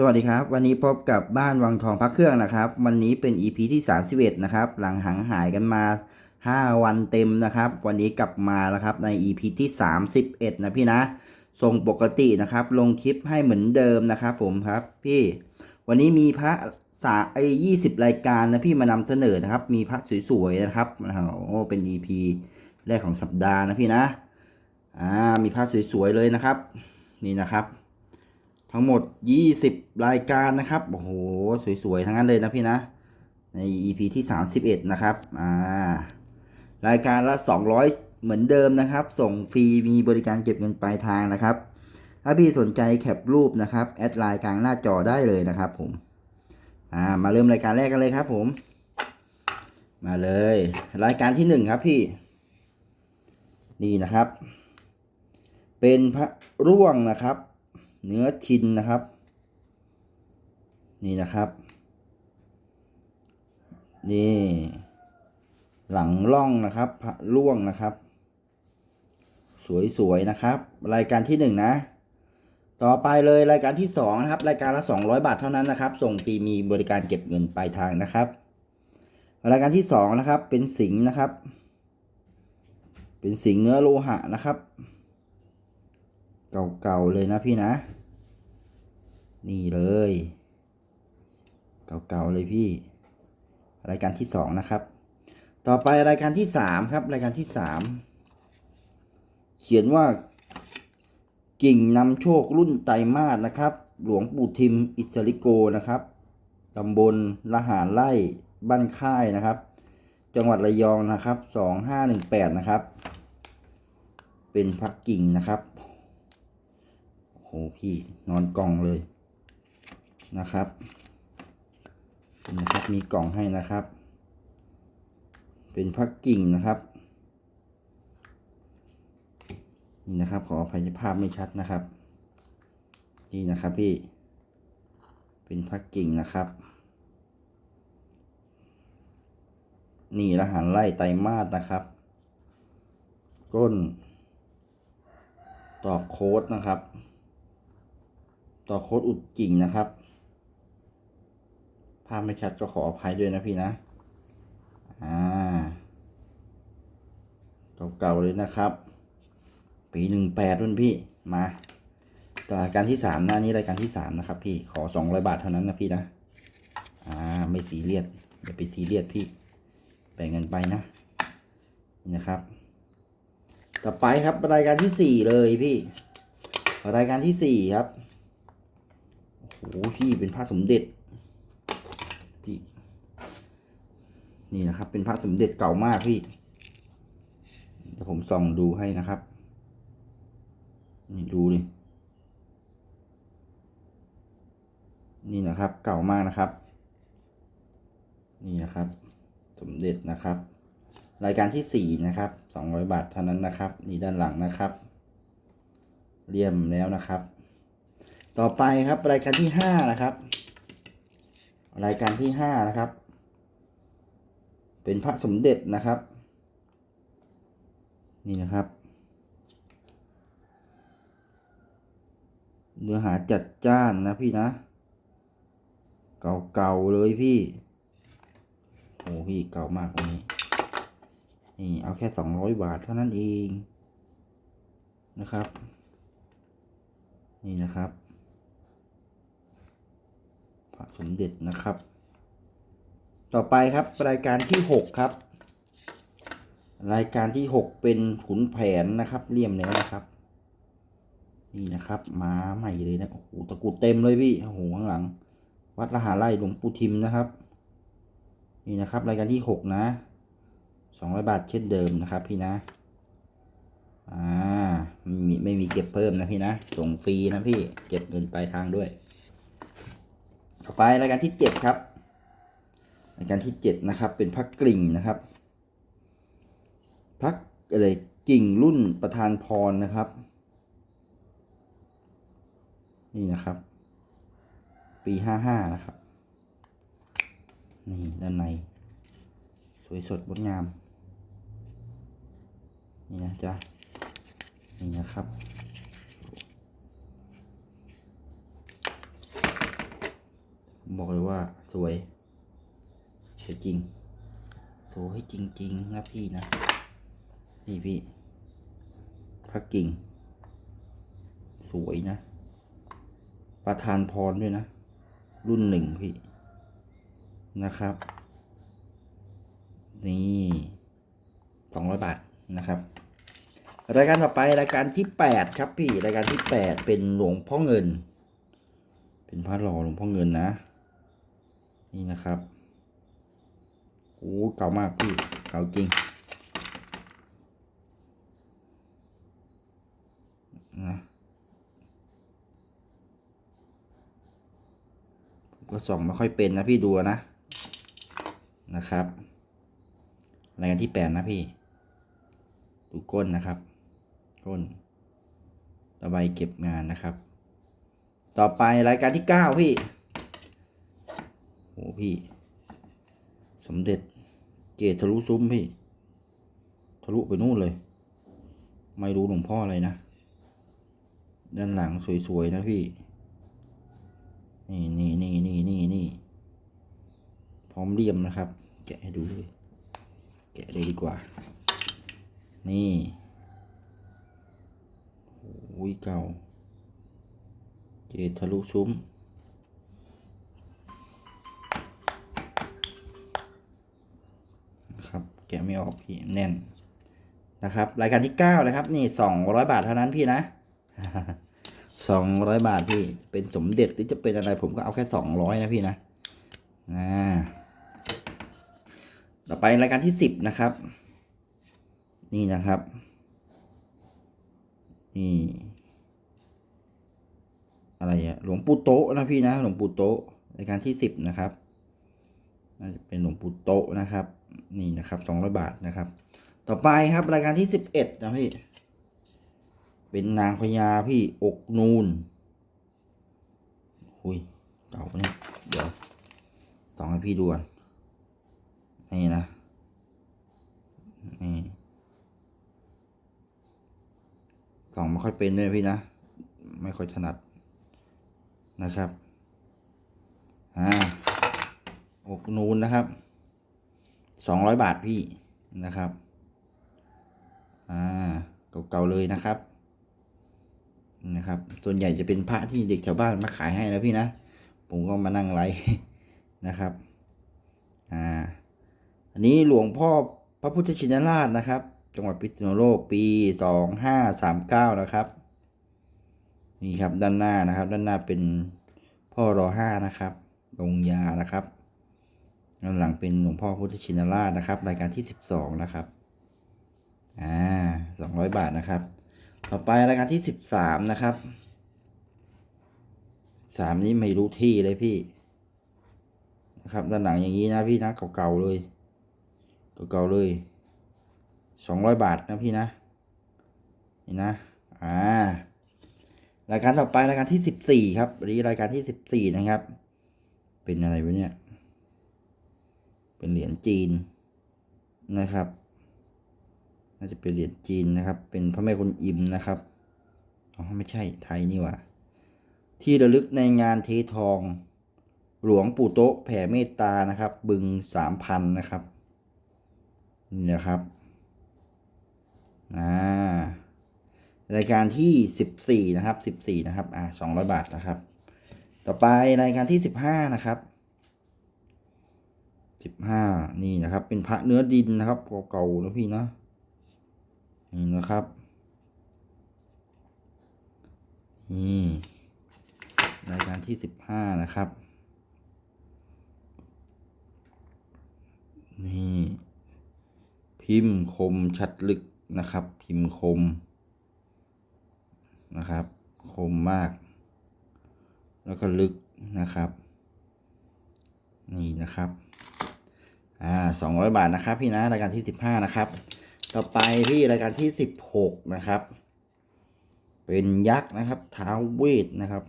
สวัสดีครับ วันนี้พบกับบ้านวังทองพักเครื่องนะครับ วันนี้เป็น EP ที่ 31 นะครับ หลังห่างหายกันมา 5 วันเต็มนะครับ วันนี้กลับมาแล้วครับใน EP ที่ 31 นะพี่นะทรงปกตินะครับ ลงคลิปให้เหมือนเดิมนะครับ ผมครับพี่ วันนี้มีพระสาไอ้ยี่สิบรายการนะพี่มานำเสนอนะครับ มีพระสวยๆนะครับโอ้เป็น EP แรกของสัปดาห์นะพี่นะอ่ามีพระสวยๆเลยนะครับ นี่นะครับ ทั้งหมด 20 รายการนะครับ โอ้โห สวย ๆ ทั้งนั้นเลยนะพี่นะ ใน EP ที่ 31 นะครับ อ่า รายการละ 200 เหมือนเดิมนะครับ ส่งฟรี มีบริการเก็บเงินปลายทางนะครับ ถ้าพี่สนใจแคปรูปนะครับ แอดไลน์กลางหน้าจอได้เลยนะครับผม อ่า มาเริ่มรายการแรกกันเลยครับผม มาเลย รายการที่ 1 ครับพี่ นี่นะครับ เป็นพระร่วงนะครับ เนื้อทินนะครับ นี่นะครับ นี่ หลังล่องนะครับพระล่วงนะครับ สวยๆนะครับ รายการที่หนึ่งนะ ต่อไปเลยรายการที่สองนะครับ รายการละสองร้อยบาทเท่านั้นนะครับ ส่งฟรีมีบริการเก็บเงินปลายทางนะครับ รายการที่สองนะครับ เป็นสิงนะครับ เป็นสิงเนื้อโลหะนะครับ เก่าๆเลยนะพี่นะ นี่เลย เก่าๆเลยพี่ รายการที่สองนะครับ ต่อไปรายการที่สามครับ รายการที่สามเขียนว่ากิ่งนำโชครุ่นไตมาสนะครับ หลวงปู่ทิมอิสริโกนะครับตำบลละหารไร่บ้านค่ายนะครับ จังหวัดระยองนะครับสองห้าหนึ่งแปดนะครับ เป็นพักกิ่งนะครับ โอ้โหพี่นอนกล่องเลยนะครับนะครับ มีกล่องให้นะครับ เป็นพักกิ่งนะครับนี่นะครับ ขออภัยภาพไม่ชัดนะครับ นี่นะครับพี่ เป็นพักกิ่งนะครับ นี่รหัสไล่ไตมาสนะครับ ก้นต่อโค้ดนะครับ ต่อโค้ดอุดกิ่งนะครับภาพไม่ชัดก็ขออภัยด้วยนะพี่นะ อ่า เก่าๆเลยนะครับ ปีหนึ่งแปดรุ่นพี่ มาต่อรายการที่สามนะอันนี้รายการที่สามนะครับพี่ ขอสองร้อยบาทเท่านั้นนะพี่นะ อ่า ไม่ซีเรียสอย่าไปซีเรียสพี่ แบ่งเงินไปนะนี่นะครับ ต่อไปครับรายการที่สี่เลยพี่ รายการที่สี่ครับ โอ้พี่เป็นพระสมเด็จพี่นี่นะครับ เป็นพระสมเด็จเก่ามากพี่เดี๋ยวผมส่องดูให้นะครับนี่ดูดินี่นะครับ เก่ามากนะครับ นี่นะครับ สมเด็จนะครับ รายการที่สี่นะครับสองร้อยบาทเท่านั้นนะครับ นี่ด้านหลังนะครับเลี่ยมแล้วนะครับ ต่อไปครับรายการที่ห้านะครับ รายการที่ห้านะครับ เป็นพระสมเด็จนะครับ นี่นะครับ เนื้อหาจัดจ้านนะพี่นะ เก่าๆเลยพี่โอ้พี่เก่ามากวันนี้นี่เอาแค่สองร้อยบาทเท่านั้นเองนะครับ นี่นะครับ ระสมเด็จนะครับ ต่อไปครับรายการที่หกครับ รายการที่หกเป็นขุนแผนนะครับเลี่ยมแล้วนะครับ นี่นะครับม้าใหม่เลยนะโอ้โหตะกุดเต็มเลยพี่โอ้โหข้างหลัง วัดละหาไร่หลวงปู่ทิมนะครับ นี่นะครับ รายการที่หกนะสองร้อยบาทเช่นเดิมนะครับ พี่นะอ่าไม่มีไม่มีเก็บเพิ่มนะพี่นะ ส่งฟรีนะพี่ เก็บเงินปลายทางด้วย ต่อไปรายการที่เจ็ดครับรายการที่เจ็ดนะครับ เป็นพักกลิ่งนะครับพักอะไรกิ่งรุ่นประธานพรนะครับ นี่นะครับ ปีห้าห้านะครับ นี่ด้านใน สวยสดงดงาม นี่นะจ๊ะ นี่นะครับ บอกเลยว่าสวยสวยจริง สวยจริง ๆ นะพี่นะ นี่พี่พระกิ่ง สวยนะ ประธานพรด้วยนะ รุ่นหนึ่งพี่ นะครับ นี่สองร้อยบาทนะครับรายการต่อไปรายการที่แปดครับพี่ รายการที่แปดเป็นหลวงพ่อเงิน เป็นพระหล่อหลวงพ่อเงินนะ นี่นะครับโอ้เก่ามากพี่เก่าจริงนะก็ส่องไม่ค่อยเป็นนะพี่ดูนะนะครับรายการที่แปดนะพี่ ดูก้นนะครับ ก้นต่อไปเก็บงานนะครับ ต่อไปรายการที่เก้าพี่ โหพี่ สมเด็จ เกตทะลุซุ้มพี่ ทะลุไปนู่นเลย ไม่รู้หลวงพ่ออะไรนะ ด้านหลังสวย ๆ นะพี่ นี่นี่นี่นี่นี่นี่ พร้อมเรียมนะครับ แกะให้ดูเลยแกะเลยดีกว่า นี่โอ้ยเก่า เกตทะลุซุ้ม แกะไม่ออกพี่แน่นนะครับ รายการที่เก้านะครับ นี่สองร้อยบาทเท่านั้นพี่นะสองร้อยบาทพี่ เป็นสมเด็จหรือจะเป็นอะไรผมก็เอาแค่สองร้อยนะพี่นะอ่าต่อไปรายการที่สิบนะครับ นี่นะครับ นี่ อะไรอะหลวงปู่โตะนะพี่นะ หลวงปู่โตะรายการที่สิบนะครับน่าจะเป็นหลวงปู่โตะนะครับ นี่นะครับสองร้อยบาทนะครับ ต่อไปครับรายการที่สิบเอ็ดนะพี่ เป็นนางพญาพี่อกนูนหุยเก่าปเนี่ยเดี๋ยวส่องให้พี่ดูก่อนนี่นะ นี่ส่องไม่ค่อยเป็นด้วยพี่นะ ไม่ค่อยถนัดนะครับ อ่าอกนูนนะครับ สองร้อยบาทพี่นะครับ อ่า เก่าๆเลยนะครับ นะครับ ส่วนใหญ่จะเป็นพระที่เด็กแถวบ้านมาขายให้นะพี่นะ ผมก็มานั่งไลฟ์นะครับ อ่า อันนี้หลวงพ่อพระพุทธชินราชนะครับ จังหวัดพิษณุโลกปีสองห้าสามเก้านะครับ นี่ครับด้านหน้านะครับ ด้านหน้าเป็นพ่อรอห้านะครับลงยานะครับ ด้านหลังเป็นหลวงพ่อพุทธชินราชนะครับ รายการที่สิบสองนะครับ อ่าสองร้อยบาทนะครับ ต่อไปรายการที่สิบสามนะครับสามนี้ไม่รู้ที่เลยพี่ นะครับ ด้านหลังอย่างนี้นะพี่นะเก่าๆเลย เก่าๆเลยสองร้อยบาทนะพี่นะ นี่นะ อ่ารายการต่อไปรายการที่สิบสี่ครับวันนี้รายการที่สิบสี่นะครับ เป็นอะไรวะเนี่ย เป็นเหรียญจีนนะครับ น่าจะเป็นเหรียญจีนนะครับ เป็นพระแม่กุนอิมนะครับอ๋อไม่ใช่ไทยนี่หว่า ที่ระลึกในงานเททอง หลวงปู่โต๊ะแผ่เมตตานะครับ บึงสามพันนะครับนี่นะครับอ่ารายการที่สิบสี่นะครับสิบสี่นะครับอ่าสองร้อยบาทนะครับ ต่อไปรายการที่สิบห้านะครับ สิบห้านี่นะครับ เป็นพระเนื้อดินนะครับเก่าๆนะพี่นะนี่นะครับนี่รายการที่สิบห้านะครับ นี่ พิมพ์คมชัดลึกนะครับ พิมพ์คมนะครับ คมมาก แล้วก็ลึกนะครับ นี่นะครับ อ่าสองร้อยบาทนะครับพี่นะรายการที่สิบห้านะครับ ต่อไปพี่รายการที่สิบหกนะครับ เป็นยักษ์นะครับเท้าเวทนะครับ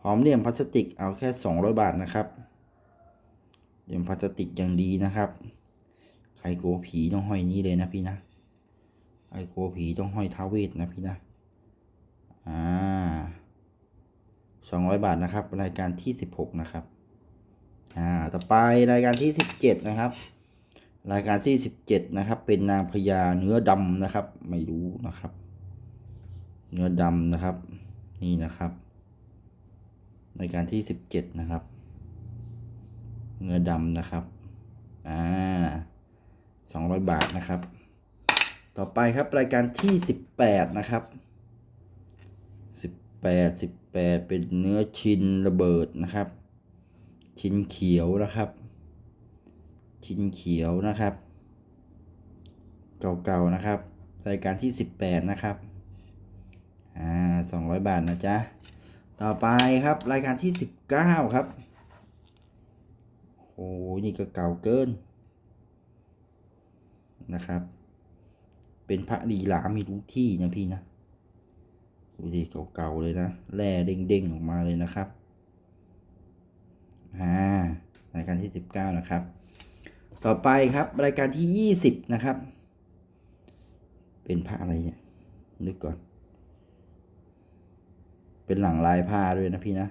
พร้อมเลี่ยมพลาสติกเอาแค่สองร้อยบาทนะครับเลี่ยมพลาสติกอย่างดีนะครับ ใครกลัวผีต้องห้อยนี้เลยนะพี่นะใครกลัวผีต้องห้อยท้าวเวทนะพี่นะอ่า200บาทนะครับ รายการที่16นะครับ อ่าต่อไปรายการที่17นะครับ รายการที่17นะครับ เป็นนางพญาเนื้อดำนะครับ ไม่รู้นะครับ เนื้อดำนะครับ นี่นะครับ รายการที่17นะครับ เนื้อดำนะครับอ่า200บาทนะครับ ต่อไปครับรายการที่18นะครับ18 18เป็นเนื้อชิ้นระเบิดนะครับ ชิ้นเขียวนะครับ ชิ้นเขียวนะครับ เก่าๆนะครับ รายการที่ 18 นะครับ อ่า200บาทนะจ๊ะ ต่อไปครับรายการที่ 19 ครับ โอ้นี่ก็เก่าเกิน นะครับ เป็นพระลีหลามีทุกที่นะพี่นะดูดิเก่าๆเลยนะแร่เด้งๆออกมาเลยนะครับอ่ารายการที่ 19 นะครับ ต่อไปครับรายการที่ 20 นะครับ เป็นพระอะไรเนี่ยนึกก่อน เป็นหลังลายผ้าด้วยนะพี่นะ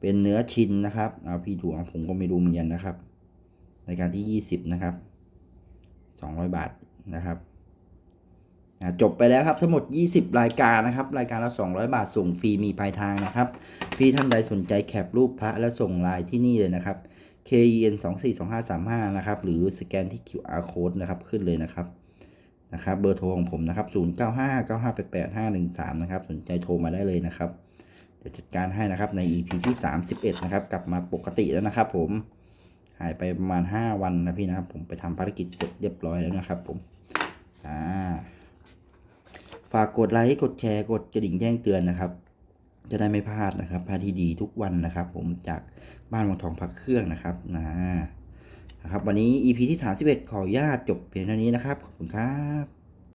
เป็นเนื้อชินนะครับเอาพี่ดูเอาผมก็ไม่รู้เหมือนกันนะครับรายการที่ 20 นะครับ 200 บาทนะครับจบไปแล้วครับทั้งหมด 20 รายการนะครับ รายการละ 200 บาทส่งฟรีมีปลายทางนะครับ พี่ท่านใดสนใจแคปรูปพระและส่งไลน์ที่นี่เลยนะครับ KEN 2 4 2 5 3 5นะครับ หรือสแกนที่ QR code นะครับ ขึ้นเลยนะครับ นะครับ เบอร์โทรของผมนะครับ 0 9 5 9 5 8 8 5 1 3 นะครับ สนใจโทรมาได้เลยนะครับ เดี๋ยวจัดการให้นะครับใน EP ที่ 31 นะครับ กลับมาปกติแล้วนะครับ ผม หายไปประมาณ 5 วันนะพี่นะครับ ผมไปทำภารกิจเสร็จเรียบร้อยแล้วนะครับ ผม อ่า ฝากกดไลค์ กดแชร์ กดกระดิ่งแจ้งเตือนนะครับ จะได้ไม่พลาดนะครับพาที่ดีทุกวันนะครับ ผมจากบ้านวังทองพักเครื่องนะครับนะนะครับ วันนี้ EP ที่ 31 ขออนุญาตจบเพียงเท่านี้นะครับ ขอบคุณครับ